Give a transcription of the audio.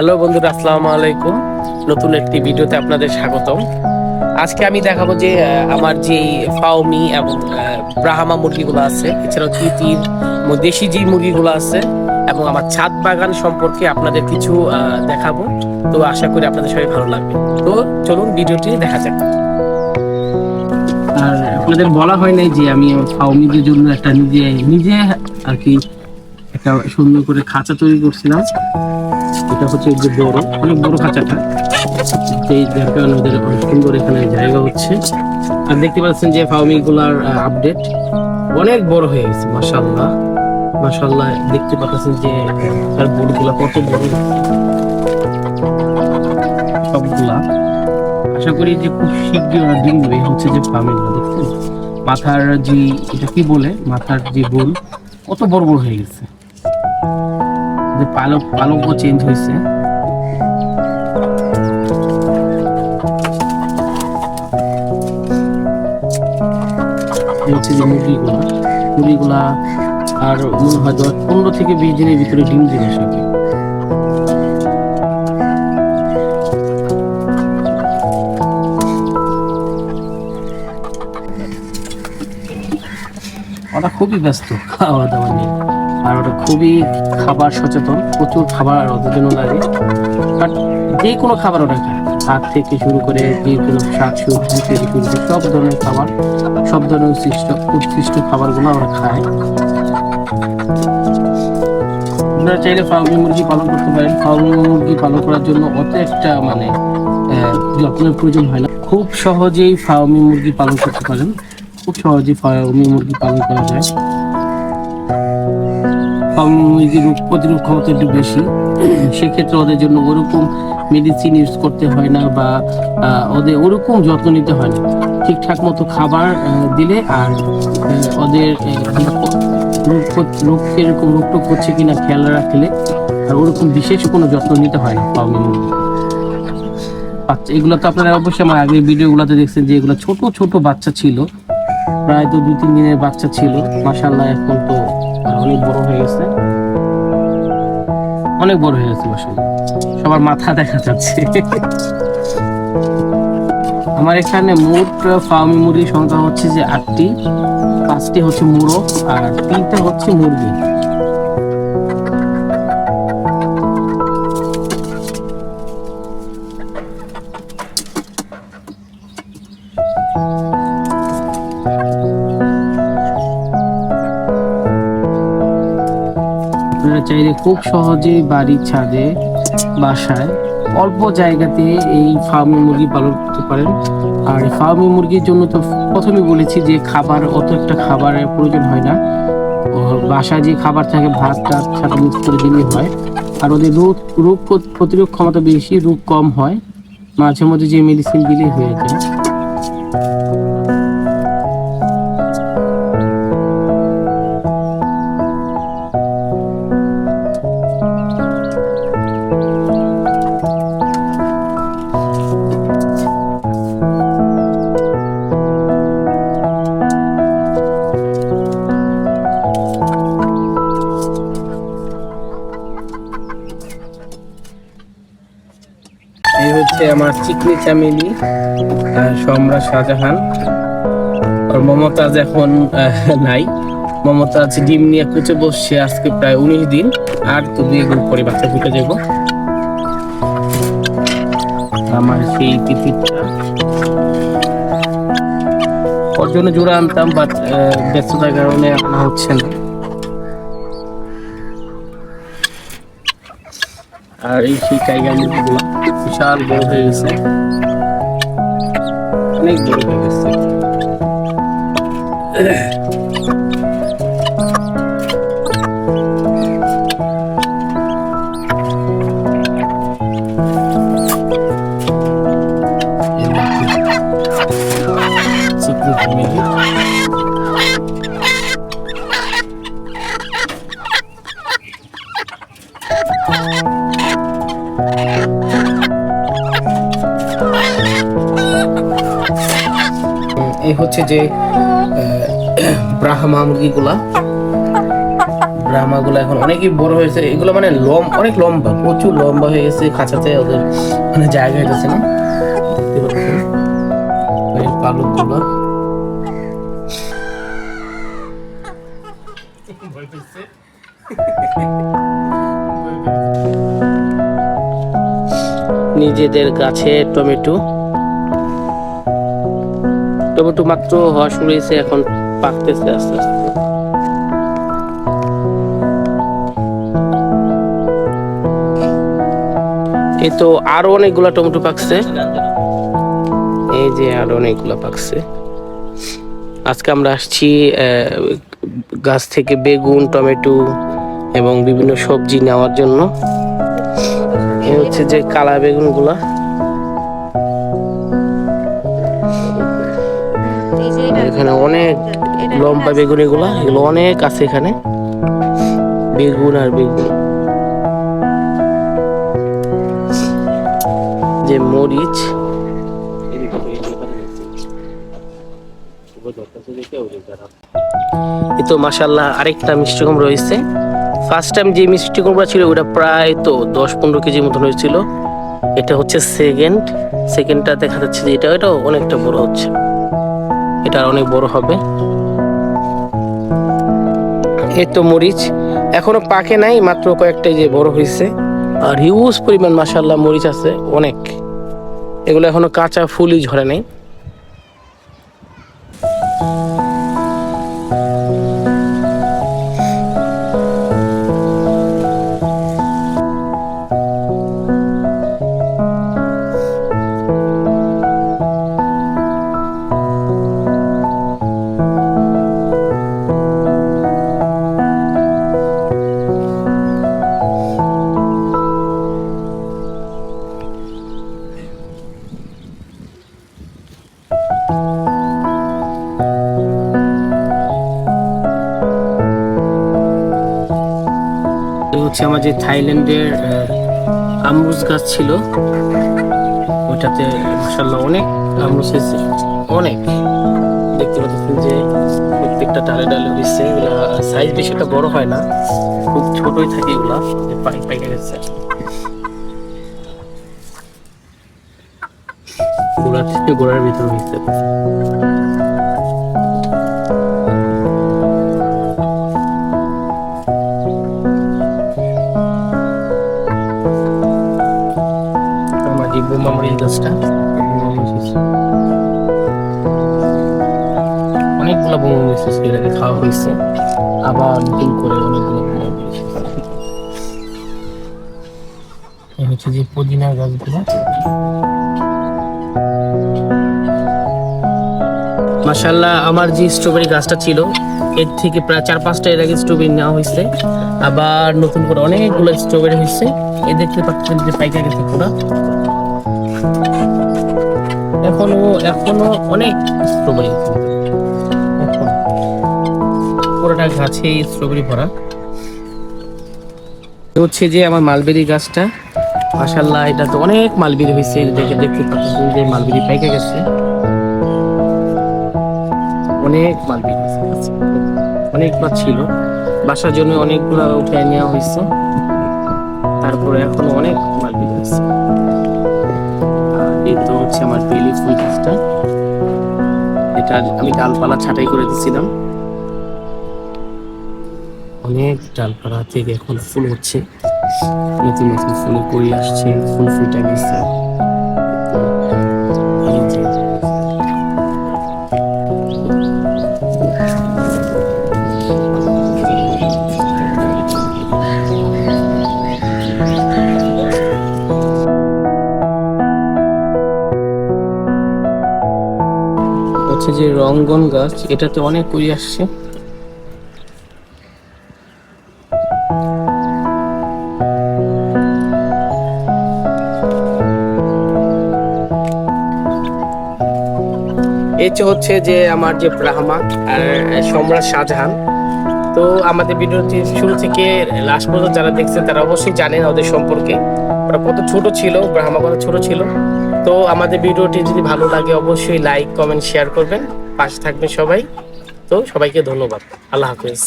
Hello বন্ধুরা, আসসালামু আলাইকুম। নতুন একটি ভিডিওতে আপনাদের স্বাগতম। আজকে আমি দেখাবো যে আমার যে ফাউমি এবং ব্রাহামা মুরগিগুলো আছে, এছাড়াও তিতির দেশি যে মুরগিগুলো আছে, এবং আমার ছাদ বাগান সম্পর্কে আপনাদের কিছু দেখাবো। তো আশা করি আপনাদের সবাই ভালো লাগবে। তো চলুন ভিডিওটি দেখা যাক। আর আপনাদের বলা হয় নাই যে আমি ফাউমিদের জন্য একটা নিজে নিজে আর কি একটা সুন্দর করে খাঁচা তৈরি করছিলাম। এটা হচ্ছে যে বড়, অনেক বড় খাঁচাটা। এই যার ওদের অনেক সুন্দর এখানে জায়গা হচ্ছে। আর দেখতে পাচ্ছেন যে ফাউমি গুলার আপডেট অনেক বড় হয়ে গেছে মাশাল্লাহ মাশাল্লাহ দেখতে পাচ্ছেন যে তার বোর্ডগুলা কত বড়। সবগুলা। আশা করি যে খুব শীঘ্রই ওরা হচ্ছে যে ফার্মিং দেখছেন? মাথার যে, এটা কি বলে? মাথার যে বোল, কত বড় বড় হয়ে গেছে। যে পালক, পালকও চেঞ্জ হয়েছে। হচ্ছে যে মুরগিগুলা। আর মনে হয় দশ পনেরো থেকে বিশ দিনের ভিতরে ডিম দিবে সবই ওরা খুবই ব্যস্ত খাওয়া দাওয়া নিয়ে। আর ওটা খুবই খাবার সচেতন, প্রচুর খাবার ওদের জন্য লাগে বাট যে কোনো খাবার ওরা খায়। ভাত থেকে শুরু করে যে কোনো শাক সবজি থেকে শুরু করে সব ধরনের খাবার, সব ধরনের উৎসৃষ্ট উৎকৃষ্ট খাবারগুলো ওরা খায়। আপনারা চাইলে ফার্মি মুরগি পালন করতে পারেন। ফার্মি মুরগি পালন করার জন্য অত একটা মানে যত্নের প্রয়োজন হয় না। খুব সহজেই ফার্মি মুরগি পালন করতে পারেন। খুব সহজেই ফার্মি মুরগি পালন করা যায়। ফার্মি মুরগির রোগ প্রতিরোধ ক্ষমতা একটু বেশি, সেক্ষেত্রে ওদের জন্য ওরকম মেডিসিন ইউজ করতে হয় না বা ওদের ওরকম যত্ন নিতে হয় না। ঠিকঠাক মতো খাবার দিলে আর ওদের রোগ কর- রোগ টোগ করছে কিনা খেয়াল রাখলে আর ওরকম বিশেষ কোনো যত্ন নিতে হয় না বাচ্চা এগুলো তো আপনারা অবশ্যই আমার আগের ভিডিওগুলোতে দেখছেন যে এগুলো ছোট ছোট বাচ্চা ছিল। প্রায় তো দু তিন দিনের বাচ্চা ছিল। মাসাল্লাহ এখন তো আহ, অনেক বড় হয়ে গেছে। অনেক বড় হয়ে গেছে মাসাল্লাহ সবার মাথা দেখা যাচ্ছে। আমার এখানে মোট ফার্মি মুরগির সংখ্যা হচ্ছে যে আটটি পাঁচটি হচ্ছে মুরগ আর তিনটা হচ্ছে মুরগি। চাইলে খুব সহজেই বাড়ির ছাদে, বাসায় অল্প জায়গাতে এই ফার্মি মুরগি পালন করতে পারেন। আর ফার্মি মুরগির জন্য তো প্রথমে বলেছি যে খাবার অত একটা খাবারের প্রয়োজন হয় না। বাসায় যে খাবার থাকে, ভাত টাত সাথে মিক্স করে দিলেই হয়। আর ওদের রোগ রোগ প্রতিরোধ ক্ষমতা বেশি, রোগ কম হয়। মাঝে মধ্যে যে মেডিসিন দিলেই হয়ে যায়। এই হচ্ছে আমার চিকনি চামেলি সম্রাট শাহজাহান। আর মমতাজ এখন নাই। মমতাজ ডিম নিয়ে কুচে বসছে আজকে প্রায় উনিশ দিন। আর তো দুই দিন পরে বাচ্চা ফুটে আমার সেই ওর জন্য জোড়া আনতাম বাট ব্যস্ততার কারণে আনা হচ্ছে না। আর এই সেই টাইগার মুরগিগুলো বিশাল বড় হয়ে গেছে। অনেক বড় হয়ে গেছে। হচ্ছে যে ব্রাহ্মা মুরগিগুলা। ব্রাহ্মাগুলো এখন অনেকই বড় হয়েছে। এগুলো মানে লম, অনেক লম্বা, প্রচুর লম্বা হয়ে গেছে খাঁচাতে, ওদের মানে জায়গা হইতেছে না। পালকগুলো। নিজেদের গাছে টমেটো। টমেটো মাত্র হওয়া শুরু হয়েছে, এখন পাকতেছে আস্তে আস্তে। এই তো আরও অনেকগুলা টমেটো পাকছে। এই যে আরও অনেকগুলা পাকছে। আজকে আমরা আসছি গাছ থেকে বেগুন, টমেটো এবং বিভিন্ন সবজি নেওয়ার জন্য। হচ্ছে যে কালা বেগুনগুলা। এখানে অনেক লম্বা বেগুন এগুলা এগুলো অনেক আছে এখানে। বেগুন আর বেগুন। যে মরিচ। এই তো মাসাল্লাহ আরেকটা মিষ্টি কুমড়ো রয়েছে ফার্স্ট টাইম যে মিষ্টি কুমড়া ছিল, ওটা প্রায় তো দশ পনেরো কেজি মতন হয়েছিল। এটা হচ্ছে সেকেন্ড সেকেন্ডটা দেখা যাচ্ছে যে এটা, এটাও অনেকটা বড় হচ্ছে। এটা অনেক বড় হবে। এই তো মরিচ। এখনও পাকে নাই, মাত্র কয়েকটাই যে বড় হয়েছে। আর হিউজ পরিমাণ মাসাল্লাহ মরিচ আছে অনেক। এগুলো এখনও কাঁচা, ফুলই ঝরে নেই। হচ্ছে আমার যে থাইল্যান্ডের আমরুজ গাছ ছিল, ওটাতে মাসাল্লাহ অনেক আমরুজ হয়েছে। অনেক। দেখতে পাচ্ছেন যে প্রত্যেকটা ডালে ডালে হয়েছে সাইজ বেশি একটা বড় হয় না, খুব ছোটই থাকে এগুলা পাই পাইকে গেছে গোড়া থেকে গোড়ার ভিতর হয়েছে। আমার যে বোমা মরিচ গাছটা। অনেকগুলো বোমা মরিচ হয়েছে, এর আগে খাওয়া হয়েছে। আবার নতুন করে অনেকগুলো বোমা মরিচ হয়েছে। এই হচ্ছে যে পুদিনা গাছগুলো। মাশাল্লাহ আমার যে স্ট্রবেরি গাছটা ছিল এর থেকে প্রায় চার পাঁচটা এর আগে স্ট্রবেরি নেওয়া হয়েছে। আবার নতুন করে অনেকগুলো স্ট্রবেরি হয়েছে। এ দেখতে পাচ্ছেন যে পাইকা গেছে পুরা এখনও এখনও অনেক স্ট্রবেরি পুরোটা গাছে স্ট্রবেরি ভরা। হচ্ছে যে আমার মালবেরি গাছটা। মাশাল্লাহ এটা তো অনেক মালবেরি হয়েছে দেখে দেখতে পাচ্ছেন যে মালবেরি পাইকা গেছে। অনেক মালবেরি হয়েছে অনেকগুলো ছিল। বাসার জন্য অনেকগুলো উঠে নেওয়া হয়েছে। তারপরে এখনও অনেক মালবেরি আছে। তো হচ্ছে আমার বেলি ফুল গাছটা এটা আমি ডালপালা ছাটাই করে দিচ্ছিলাম অনেক ডালপালা থেকে এখন ফুল হচ্ছে নতুন নতুন ফুলে করি আসছে ফুল ফুটে গেছে হচ্ছে যে রঙ্গন গাছ, এটাতে অনেক করি আসছে। এই হচ্ছে যে আমার যে ব্রাহ্মা আর সম্রাট শাহজাহান, তো আমাদের ভিডিওটি শুরু থেকে লাস্ট পর্যন্ত যারা দেখছেন তারা অবশ্যই জানেন ওদের সম্পর্কে। ওরা কত ছোট ছিল, ব্রাহ্মা কত ছোট ছিল। তো আমাদের ভিডিওটি যদি ভালো লাগে, অবশ্যই লাইক কমেন্ট শেয়ার করবেন। পাশে থাকবেন সবাই। তো সবাইকে ধন্যবাদ। আল্লাহ হাফিজ।